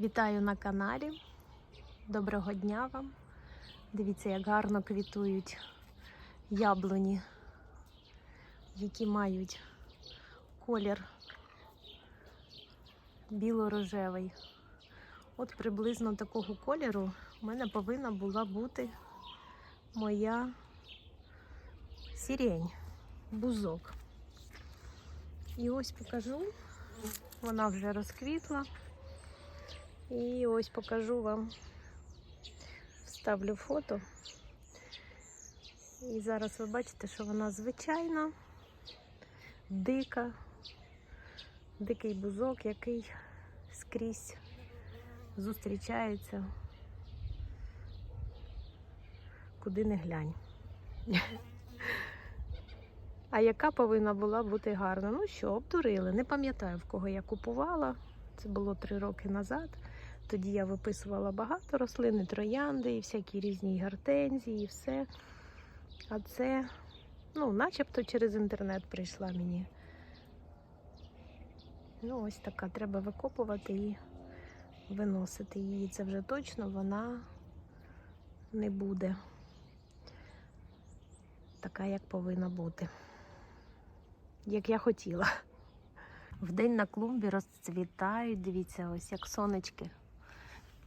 Вітаю на каналі. Доброго дня вам. Дивіться, як гарно квітують яблуні, які мають колір біло-рожевий. От приблизно такого кольору в мене повинна була бути моя сірень, бузок. І ось покажу, вона вже розквітла. І ось покажу вам, вставлю фото. І зараз ви бачите, що вона звичайна, дика, дикий бузок, який скрізь зустрічається, куди не глянь. А яка повинна була бути гарна? Ну що, обдурили. Не пам'ятаю, в кого я купувала. Це було три роки назад. Тоді я виписувала багато рослин, і троянди, і всякі різні гортензії, і все. А це, ну, начебто через інтернет прийшла мені. Ну, ось така. Треба викопувати і виносити її. Це вже точно вона не буде така, як повинна бути. Як я хотіла. Вдень на клумбі розцвітають, дивіться, ось як сонечки.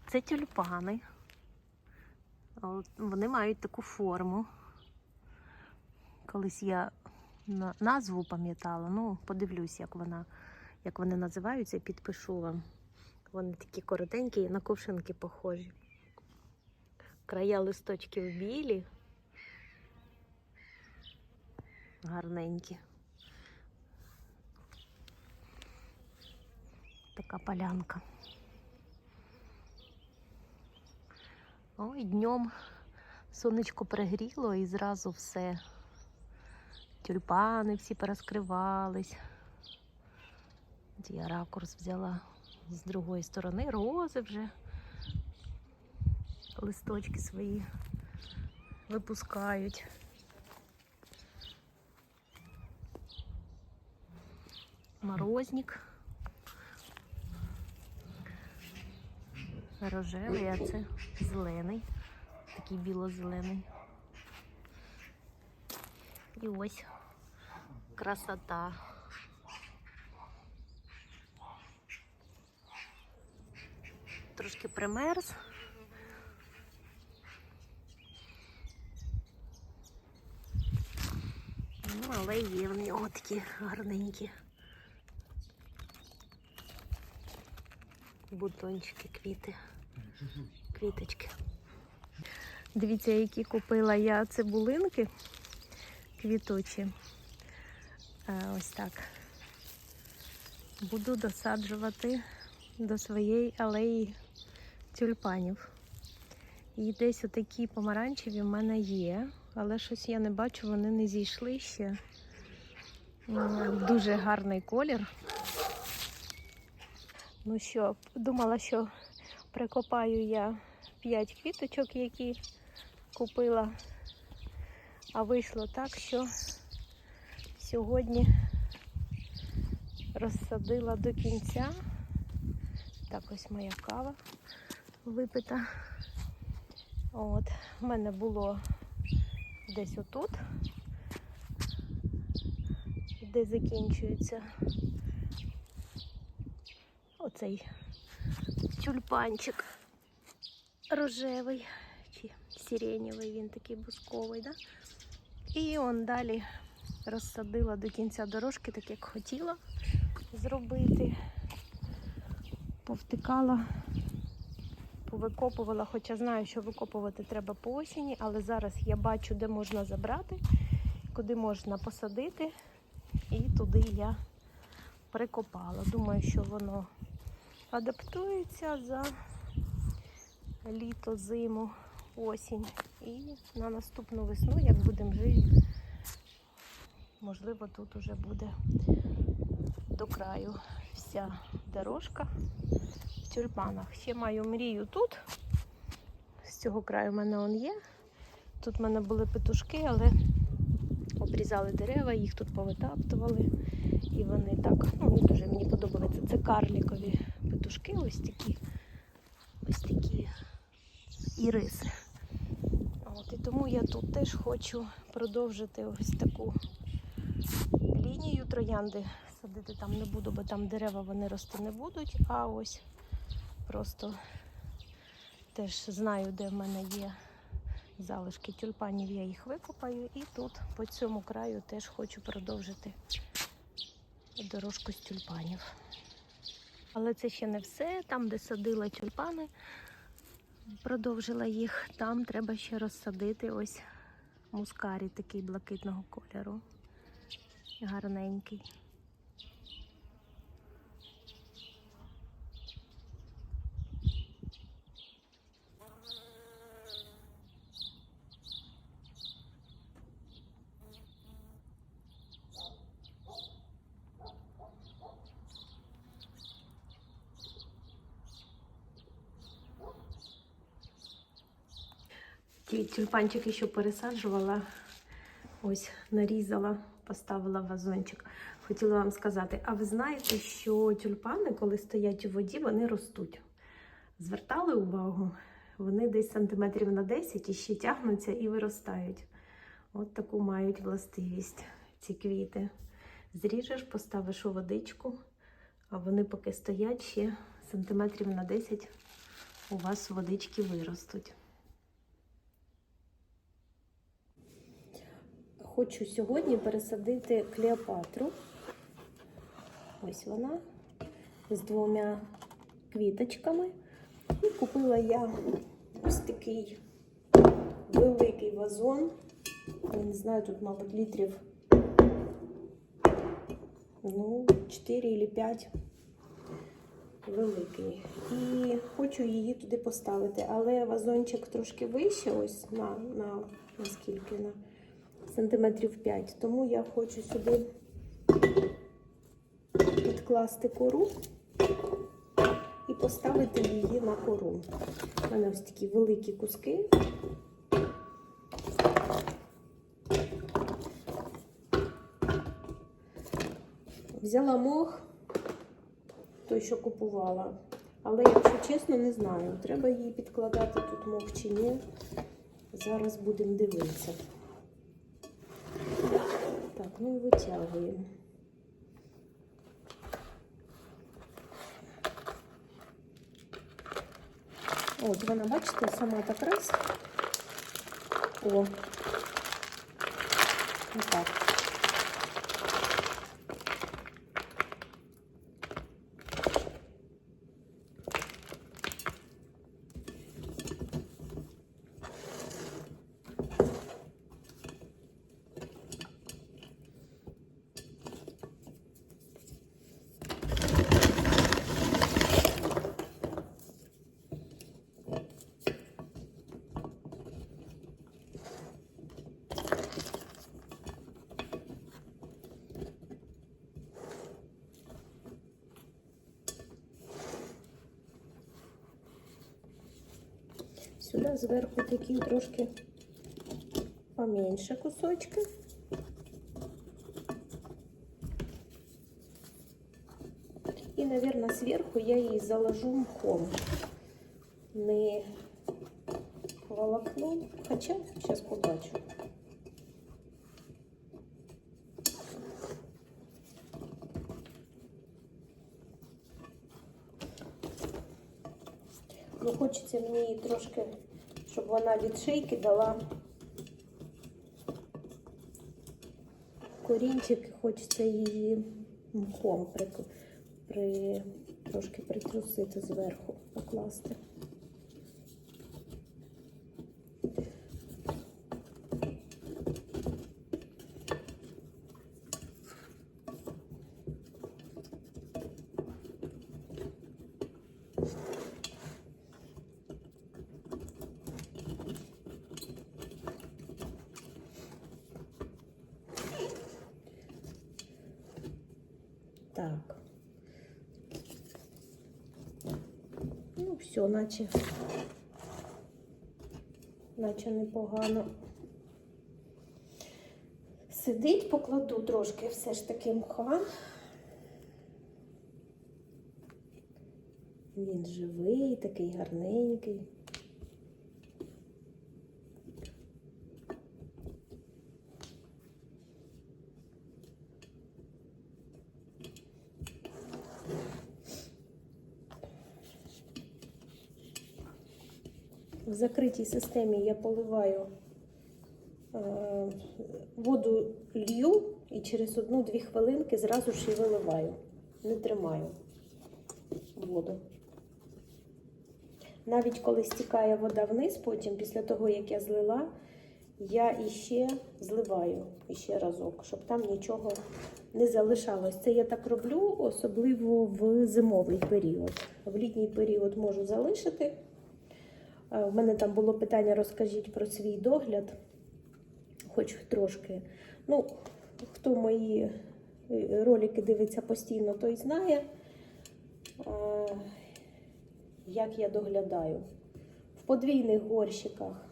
Це тюльпани. Вони мають таку форму. Колись я назву пам'ятала, ну, подивлюсь, як вона, як вони називаються, підпишу вам. Вони такі коротенькі, на ковшинки похожі. Края листочків білі. Гарненькі. Така полянка. Ой, днем сонечко пригріло і зразу все. Тюльпани всі порозкривались. От Я ракурс взяла з другої сторони, рози вже. Листочки свої випускають. Морозник. Рожевий, а це зелений, такий біло-зелений. І ось красота. Трошки примерз. Ну, але є в нього такі гарненькі бутончики, квіти, квіточки. Дивіться, які купила я цибулинки квітучі. Е, Ось так. Буду досаджувати до своєї алеї тюльпанів. І десь отакі помаранчеві в мене є, але щось я не бачу, вони не зійшли ще. Дуже гарний колір. Ну що, думала, що прикопаю я 5 квіточок, які купила. А вийшло так, що сьогодні розсадила до кінця. Так, ось моя кава випита. От, в мене було десь отут, де закінчується оцей тюльпанчик рожевий чи сиренєвий, він такий бусковий, да? І он далі розсадила до кінця дорожки, так як хотіла зробити. Повтикала, повикопувала, хоча знаю, що викопувати треба по осені, але зараз я бачу, де можна забрати, куди можна посадити, і туди я прикопала. Думаю, що воно адаптується за літо, зиму, осінь. І на наступну весну, як будемо жити, можливо, тут уже буде до краю вся дорожка в тюльпанах. Ще маю мрію тут. З цього краю в мене он є. Тут в мене були петушки, але обрізали дерева, їх тут повитаптували. І вони так, ну, дуже мені подобаються. Це карлікові петушки, ось такі ось такі іриси. От, і тому я тут теж хочу продовжити ось таку лінію троянди. Садити там не буду, бо там дерева вони рости не будуть. А ось просто теж знаю, де в мене є залишки тюльпанів, я їх викопаю. І тут по цьому краю теж хочу продовжити дорожку з тюльпанів. Але це ще не все. Там, де садила тюльпани, продовжила їх. Там треба ще розсадити ось мускарі такий блакитного кольору. Гарненький. Тюльпанчики, що пересаджувала, ось нарізала, поставила вазончик. Хотіла вам сказати, а ви знаєте, що тюльпани, коли стоять у воді, вони ростуть. Звертали увагу? Вони десь сантиметрів на 10 і ще тягнуться і виростають. От таку мають властивість ці квіти. Зріжеш, поставиш у водичку, а вони поки стоять ще сантиметрів на 10 у вас водички виростуть. Хочу сьогодні пересадити Клеопатру. Ось вона з двома квіточками. І купила я ось такий великий вазон. Я не знаю, тут, мабуть, літрів ну, 4 чи 5 великий. І хочу її туди поставити. Але вазончик трошки вище, ось на, на, на скільки? На сантиметрів 5. Тому я хочу сюди підкласти кору і поставити її на кору. У мене ось такі великі куски. Взяла мох, той, що купувала. Але, якщо чесно, не знаю, треба її підкладати тут мох чи ні. Зараз будемо дивитися. Ну і витягуємо. От вона, бачите, сама так раз. О. Отак. Сюди зверху такі трошки поменьше кусочки. И, наверное, сверху я її заложу мхом. Не волокном. Хоча, зараз побачу. Хочеться мені її трошки, щоб вона від шийки дала корінчик, хочеться її мхом при, при, трошки притрусити зверху, покласти. Так. Ну, все, наче, наче непогано. Сидить, покладу трошки все ж таки мха. Він живий, такий гарненький. Закритій системі я поливаю е, воду лью і через одну-дві хвилинки зразу ж і виливаю. Не тримаю воду. Навіть коли стікає вода вниз, потім, після того, як я злила, я іще зливаю іще разок, щоб там нічого не залишалось. Це я так роблю, особливо в зимовий період. В літній період можу залишити. Е, В мене там було питання, розкажіть про свій догляд, хоч трошки. Ну, хто мої е, ролики дивиться постійно, той знає, е, як я доглядаю. В подвійних горщиках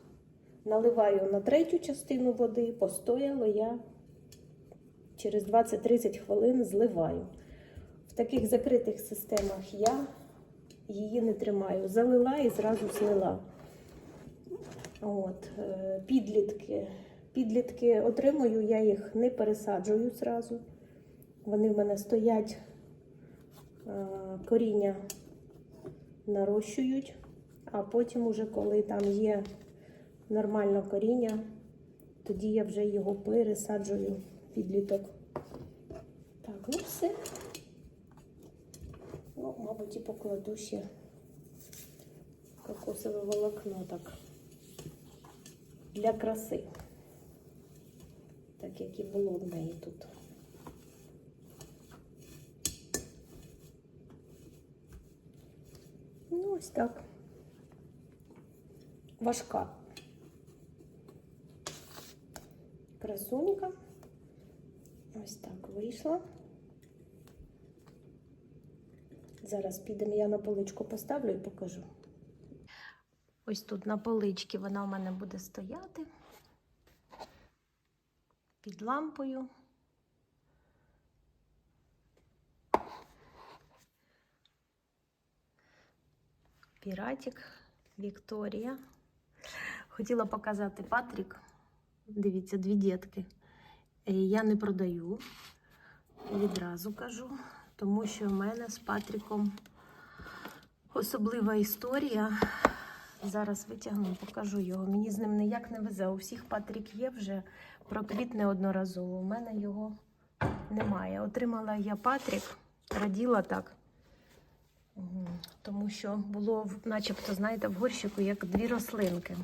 наливаю на третю частину води, постояло я через 20-30 хвилин зливаю. В таких закритих системах я її не тримаю. Залила і зразу злила. От, е, підлітки. Підлітки отримую, я їх не пересаджую зразу. Вони в мене стоять, е, коріння нарощують, а потім, уже коли там є нормальне коріння, тоді я вже його пересаджую підліток. Так, ну все. Ну, мабуть, і покладу ще кокосове волокно так. Для краси. Так як і було в неї тут. Ну, ось так. Важка. Красунька. Ось так вийшла. Зараз підемо, я на поличку поставлю і покажу. Ось тут на поличці вона у мене буде стояти під лампою. Піратик Вікторія. Хотіла показати Патрік. Дивіться, дві дітки. Е, Я не продаю, відразу кажу, тому що в мене з Патріком особлива історія. Зараз витягну, покажу його. Мені з ним ніяк не везе. У всіх Патрік є вже проквітне одноразово. У мене його немає. Отримала я Патрік, раділа так. Тому що було, начебто, знаєте, в горщику як дві рослинки.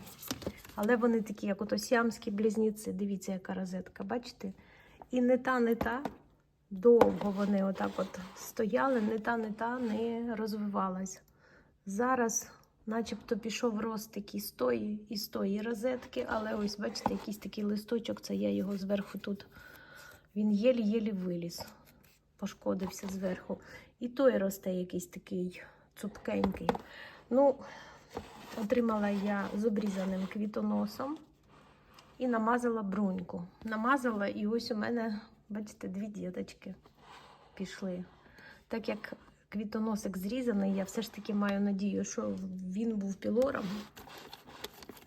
Але вони такі, як ото сіамські близнюці. Дивіться, яка розетка, бачите? І не та, не та. Довго вони отак от стояли, не та, не та не розвивалась. Зараз, начебто, пішов рост такий з тої і з тої розетки, але ось, бачите, якийсь такий листочок, це я його зверху тут. Він єлі-єлі виліз, пошкодився зверху. І той росте якийсь такий цупкенький. Ну, отримала я з обрізаним квітоносом і намазала бруньку. Намазала, і ось у мене, бачите, дві діточки пішли. Так як квітоносик зрізаний, я все ж таки маю надію, що він був пілором.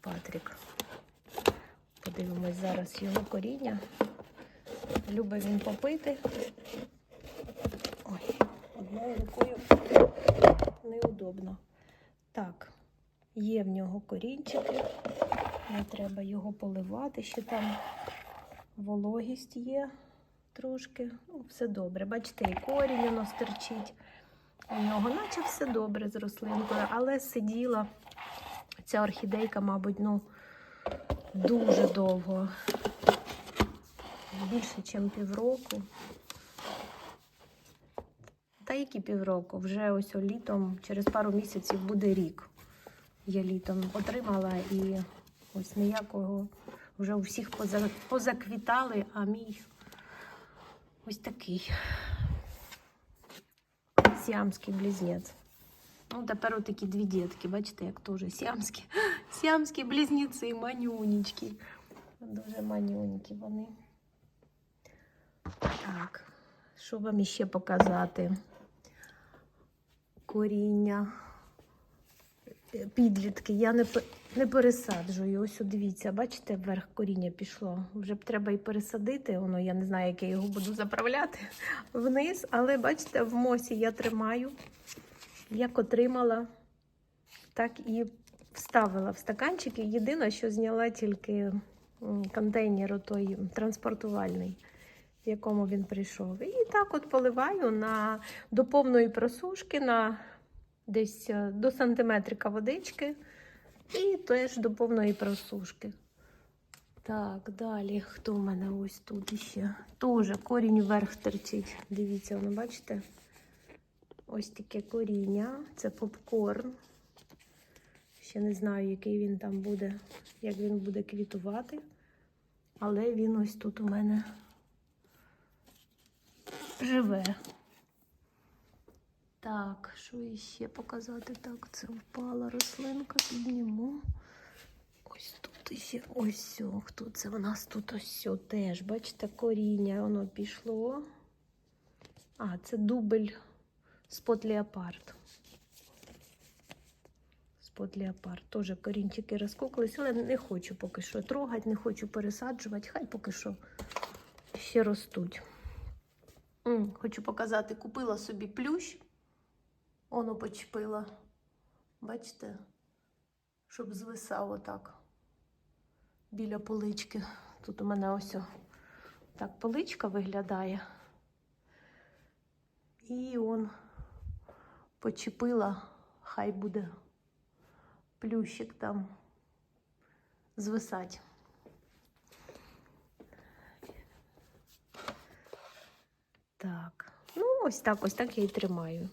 Патрік. Подивимось зараз його коріння. Любить він попити. Ой, одною рукою неудобно. Так, є в нього корінчики. Не треба його поливати, ще там вологість є трошки. Ну, все добре. Бачите, і корінь воно стерчить. У нього, наче все добре з рослинкою, але сиділа ця орхідейка, мабуть, ну, дуже довго. Більше, ніж півроку. Та які півроку? Вже ось літом, через пару місяців буде рік. Я літом отримала і ось ніякого. Вже у всіх позаквітали, а мій ось такий сіамський близнець. Ну, тепер отакі дві дітки, бачите, як теж сіамські. Сіамські близнеці, манюнечки. Дуже манюнькі вони. Так, що вам іще показати? Коріння е, Підлітки. Я не, не пересаджую. Ось дивіться, бачите, вверх коріння пішло. Вже б треба і пересадити. Воно я не знаю, як я його буду заправляти вниз. Але бачите, в мосі я тримаю. Як отримала, так і вставила в стаканчики. Єдине, що зняла тільки контейнер той транспортувальний, в якому він прийшов. І так от поливаю на, до повної просушки на десь е, до сантиметрика водички. І теж до повної просушки. Так, далі. Хто в мене ось тут ще? Тоже корінь вверх терчить. Дивіться, воно бачите? Ось таке коріння. Це попкорн. Ще не знаю, який він там буде, як він буде квітувати. Але він ось тут у мене живе. Так, що іще показати? Так, це впала рослинка, підніму. Ось тут іще ось сьо. Хто це в нас тут ось сьо теж. Бачите, коріння, воно пішло. А, це дубль спот леопард. Спот леопард. Теж корінчики розкуклись, але не хочу поки що трогати, не хочу пересаджувати. Хай поки що ще ростуть. М, хочу показати, купила собі плющ. Воно почепила. Бачите? Щоб звисав отак біля полички. Тут у мене ось так поличка виглядає. І он почепила, хай буде плющик там звисать. Так, ну ось так, ось так я і тримаю.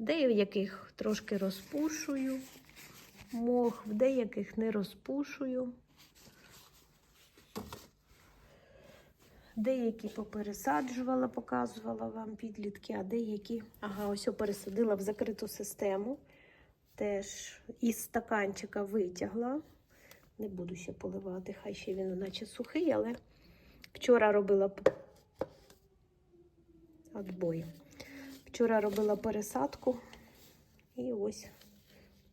Деяких трошки розпушую мох, в деяких не розпушую. Деякі попересаджувала, показувала вам підлітки, а деякі, ага, ось пересадила в закриту систему. Теж із стаканчика витягла. Не буду ще поливати, хай ще він наче сухий, але вчора робила отбой. Вчора робила пересадку. І ось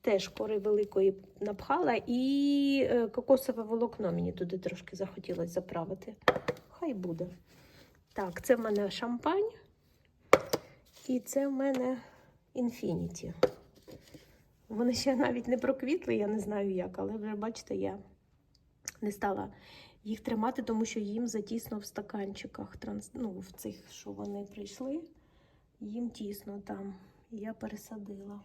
теж кори великої напхала. І е, кокосове волокно мені туди трошки захотілося заправити. Хай буде. Так, це в мене шампань. І це в мене інфініті. Вони ще навіть не проквітли, я не знаю як, але вже бачите, я не стала їх тримати, тому що їм затісно в стаканчиках, ну, в цих, що вони прийшли, їм тісно там. Я пересадила.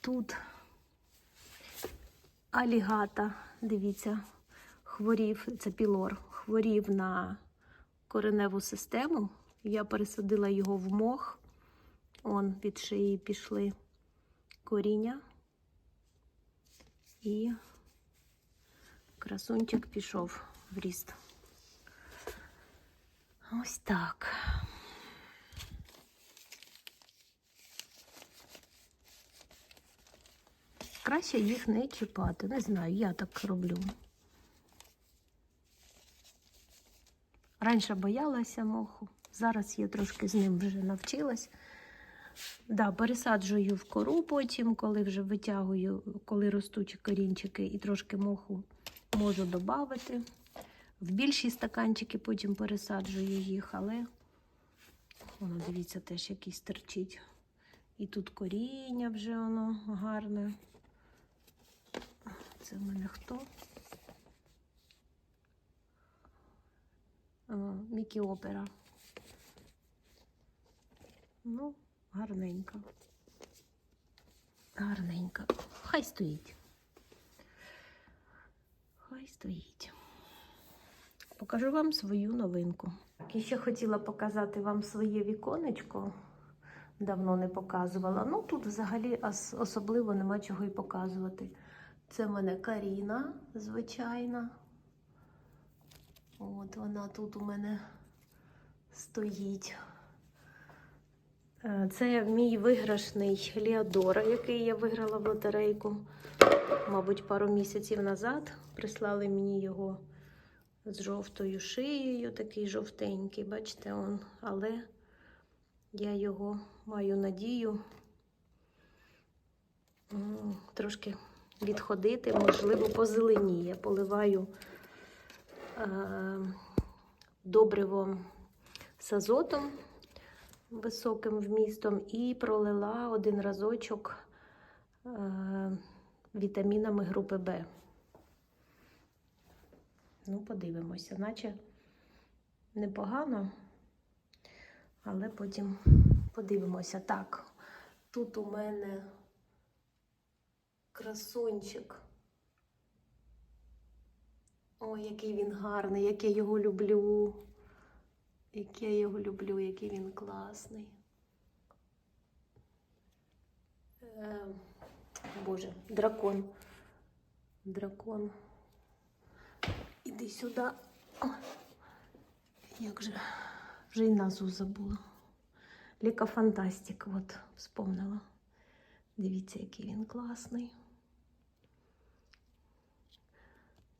Тут алігата, дивіться, хворів, це пілор, хворів на кореневу систему. Я пересадила його в мох. Он від шиї пішли коріння. І красунчик пішов в ріст. Ось так. Краще їх не чіпати. Не знаю, я так роблю. Раніше боялася моху, зараз я трошки з ним вже навчилась. Да, пересаджую в кору потім, коли вже витягую, коли ростуть корінчики і трошки моху можу додати. В більші стаканчики потім пересаджую їх, але воно, дивіться, теж якийсь терчить. І тут коріння вже воно гарне. Це в мене хто? Мікі Опера. Ну, гарненька. Гарненька. Хай стоїть. Хай стоїть. Покажу вам свою новинку. І ще хотіла показати вам своє віконечко. Давно не показувала. Ну, тут взагалі особливо нема чого й показувати. Це в мене Каріна, звичайна. От вона тут у мене стоїть. Е, Це мій виграшний Леодора, який я виграла в лотерейку, мабуть, пару місяців назад. Прислали мені його з жовтою шиєю, такий жовтенький, бачите, он. Але Я його маю надію трошки відходити, можливо, позеленіє. Поливаю е, добривом з азотом високим вмістом і пролила один разочок е, вітамінами групи Б. Ну, подивимося, наче непогано, але потім подивимося. Так, тут у мене красунчик. Ой, який він гарний, як я його люблю. Як я його люблю, який він класний. Е, Боже, дракон. Дракон. Іди сюди. О, як же, вже й назву забула. Ліка Фантастик, от, вспомнила. Дивіться, який він класний.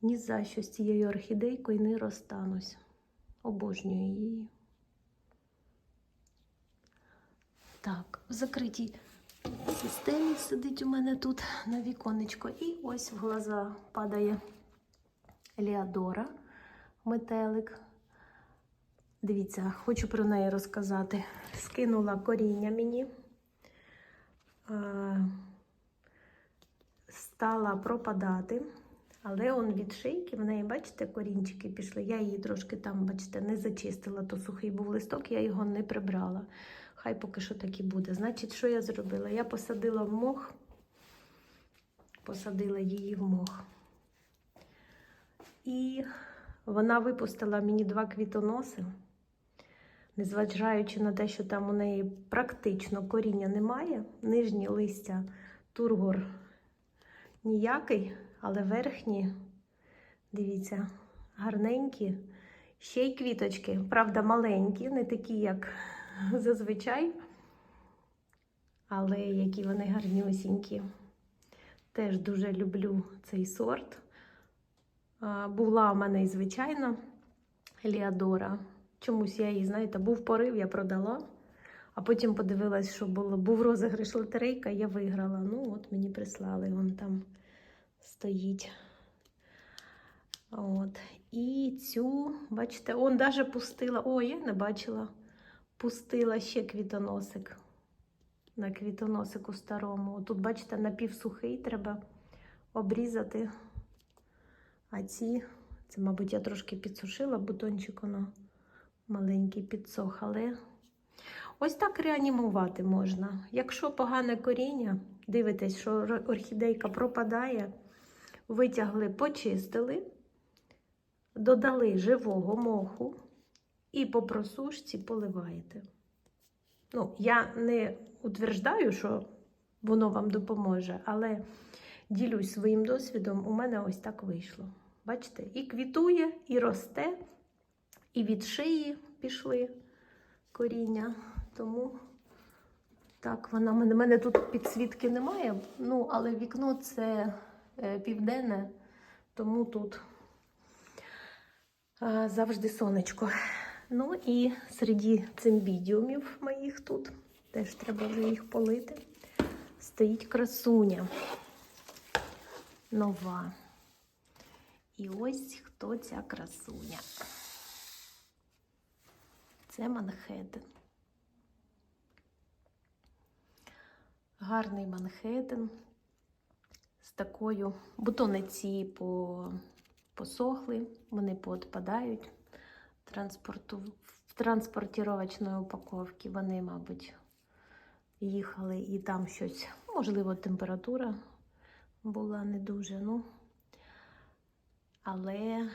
Ні за що з цією орхідейкою не розстанусь. Обожнюю її. Так, в закритій системі сидить у мене тут на віконечко. І ось в глаза падає Ліадора, метелик. Дивіться, хочу про неї розказати. Скинула коріння мені. Стала пропадати. Але он від шийки, в неї, бачите, корінчики пішли. Я її трошки там, бачите, не зачистила, то сухий був листок, я його не прибрала. Хай поки що так і буде. Значить, що я зробила? Я посадила в мох, посадила її в мох. І вона випустила мені два квітоноси, незважаючи на те, що там у неї практично коріння немає, нижні листя тургор ніякий, але верхні, дивіться, гарненькі. Ще й квіточки, правда, маленькі, не такі, як зазвичай, але які вони гарнюсінькі. Теж дуже люблю цей сорт. Була в мене і звичайна Еліадора. Чомусь я її, знаєте, був порив, я продала. А потім подивилась, що було, був розіграш лотерейка, я виграла. Ну, от мені прислали, вон там стоїть. От. І цю, бачите, он даже пустила. О, я не бачила. Пустила ще квітоносик. На квітоносику старому. Тут, бачите, напівсухий треба обрізати. А ці, це, мабуть, я трошки підсушила, бутончик воно маленький підсох, але ось так реанімувати можна. Якщо погане коріння, дивитесь, що орхідейка пропадає, витягли, почистили, додали живого моху і по просушці поливаєте. Ну, я не утверждаю, що воно вам допоможе, але ділюсь своїм досвідом, у мене ось так вийшло. Бачите, і квітує, і росте, і від шиї пішли коріння. Тому так, вона мене, мене тут підсвітки немає, ну, але вікно це е, південне, тому тут е, завжди сонечко. Ну і серед цимбідіумів моїх тут, теж треба вже їх полити. Стоїть красуня нова. І ось хто ця красуня. Це Манхеттен. Гарний Манхеттен з такою бутони ці по, посохли, вони поотпадають. Транспорту, в транспортировочної упаковці вони, мабуть, їхали і там щось, можливо, температура була не дуже, ну, але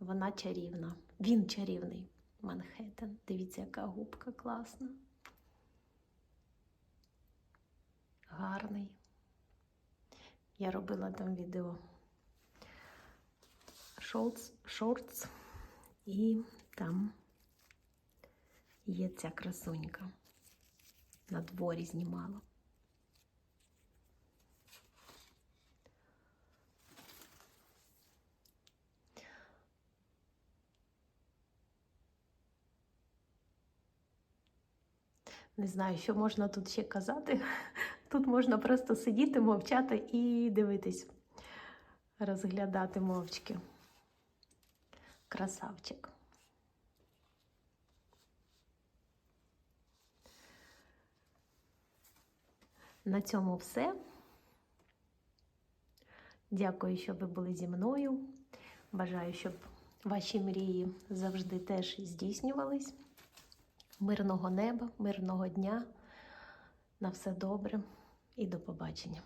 вона чарівна. Він чарівний Манхеттен. Дивіться, яка губка класна. Гарний. Я робила там відео шортс, шортс і там є ця красунька. На дворі знімала. Не знаю, що можна тут ще казати. Тут можна просто сидіти, мовчати і дивитись, розглядати мовчки. Красавчик. На цьому все. Дякую, що ви були зі мною. Бажаю, щоб ваші мрії завжди теж здійснювались. Мирного неба, мирного дня. На все добре і до побачення.